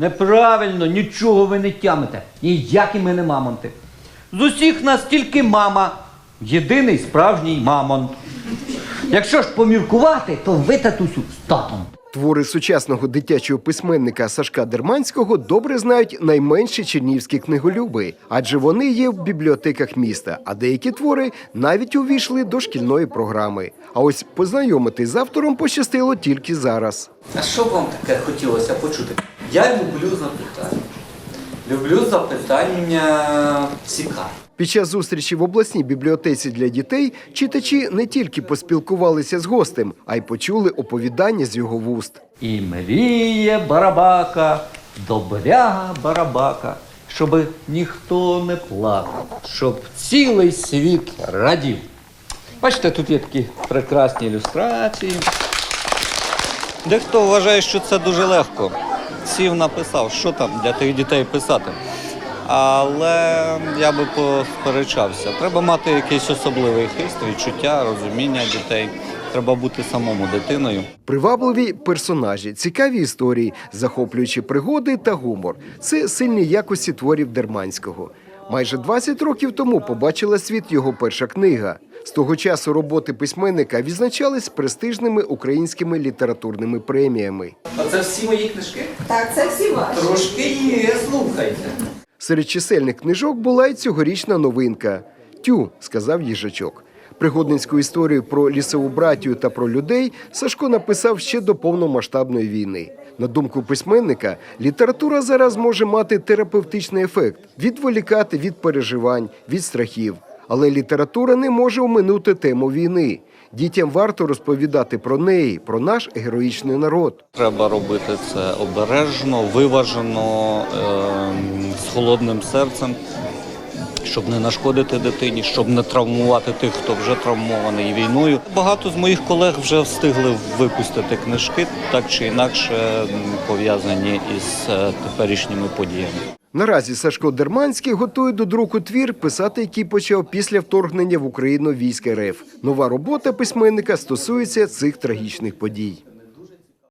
Неправильно, нічого ви не тямите. Ніякі ми не мамонти. З усіх нас тільки мама. Єдиний справжній мамонт. Якщо ж поміркувати, то ви татусю з татом. Твори сучасного дитячого письменника Сашка Дерманського добре знають найменші чернівські книголюби, адже вони є в бібліотеках міста, а деякі твори навіть увійшли до шкільної програми. А ось познайомитись з автором пощастило тільки зараз. А що вам таке хотілося почути? Я люблю запитання. Люблю запитання цікаві. Під час зустрічі в обласній бібліотеці для дітей читачі не тільки поспілкувалися з гостем, а й почули оповідання з його вуст. І мріє барабака, добряга барабака, щоб ніхто не плакав, щоб цілий світ радів. Бачите, тут є такі прекрасні ілюстрації. Дехто вважає, що це дуже легко. Сів написав, що там для тих дітей писати. Але я би посперечався. Треба мати якийсь особливий хист, відчуття, розуміння дітей. Треба бути самому дитиною. Привабливі персонажі, цікаві історії, захоплюючі пригоди та гумор. Це сильні якості творів Дерманського. Майже 20 років тому побачила світ його перша книга. З того часу роботи письменника відзначались престижними українськими літературними преміями. А це всі мої книжки? Так, це всі ваші. Трошки є, слухайте. Серед чисельних книжок була й цьогорічна новинка. Тю, сказав їжачок. Пригодницьку історію про лісову братію та про людей Сашко написав ще до повномасштабної війни. На думку письменника, література зараз може мати терапевтичний ефект, відволікати від переживань, від страхів. Але література не може оминути тему війни. Дітям варто розповідати про неї, про наш героїчний народ. Треба робити це обережно, виважено, ем, з холодним серцем, щоб не нашкодити дитині, щоб не травмувати тих, хто вже травмований війною. Багато з моїх колег вже встигли випустити книжки, так чи інакше пов'язані із е, теперішніми подіями. Наразі Сашко Дерманський готує до друку твір, писати який почав після вторгнення в Україну військ РФ. Нова робота письменника стосується цих трагічних подій.